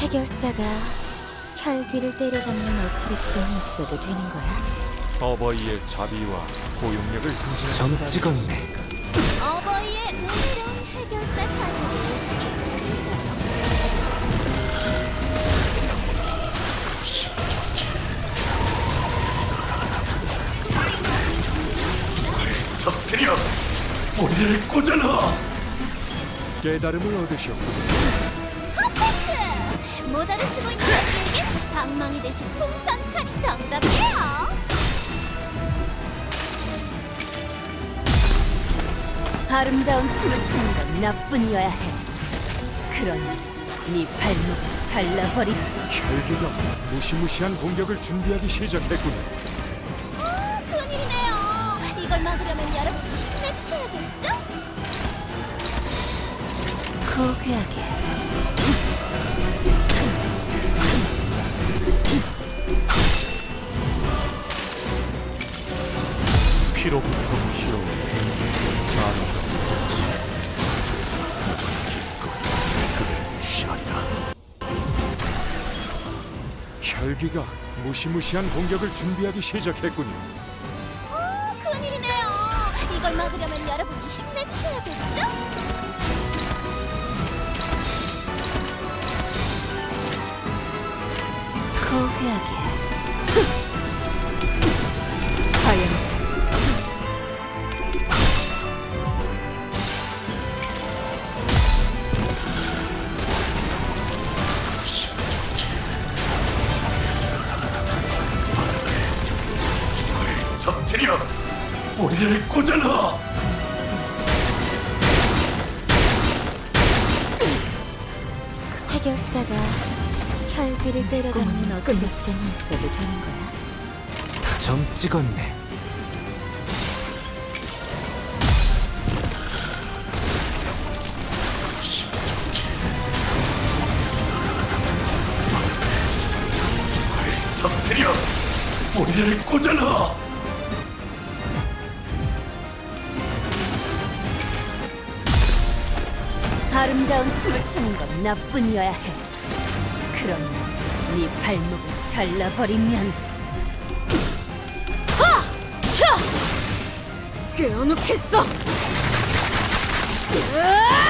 해결사가 혈귀를 때려잡는 어트랙션이 있어도 되는 거야? 어버이의 자비와 포용력을 상징하는 점 찍었네. 어버이의 은혜로운 해결사 사진. 터뜨려 뿌리를 꽂아라 깨달음을 얻으셨고 이 대신 풍선 칼이 정답이에요. 아름다운 춤을 추는 건 나뿐이어야 해. 그러니 네 발목 잘라버리. 혈기가 무시무시한 공격을 준비하기 시작했군요. 아, 큰일이네요. 이걸 막으려면 여러분이 힘내주셔야겠죠? 고귀하게. 피로부터 피로 취하리라 혈기가 무시무시한 공격을 준비하기 시작했군요. 아, 큰일이네요. 이걸 막으려면 여러분이 힘내주셔야겠죠? 고귀하게. 터뜨려 뿌리를 꽂아라 해결사가 혈귀를 때려잡는 어트랙션이 있어도 되는 거야? 점 찍었네. 터뜨려 뿌리를 꽂아라 아름다운 춤을 추는 건 나뿐이어야 해. 그럼 네 발목을 잘라버리면 하! 차! 꿰어놓겠어! 으아!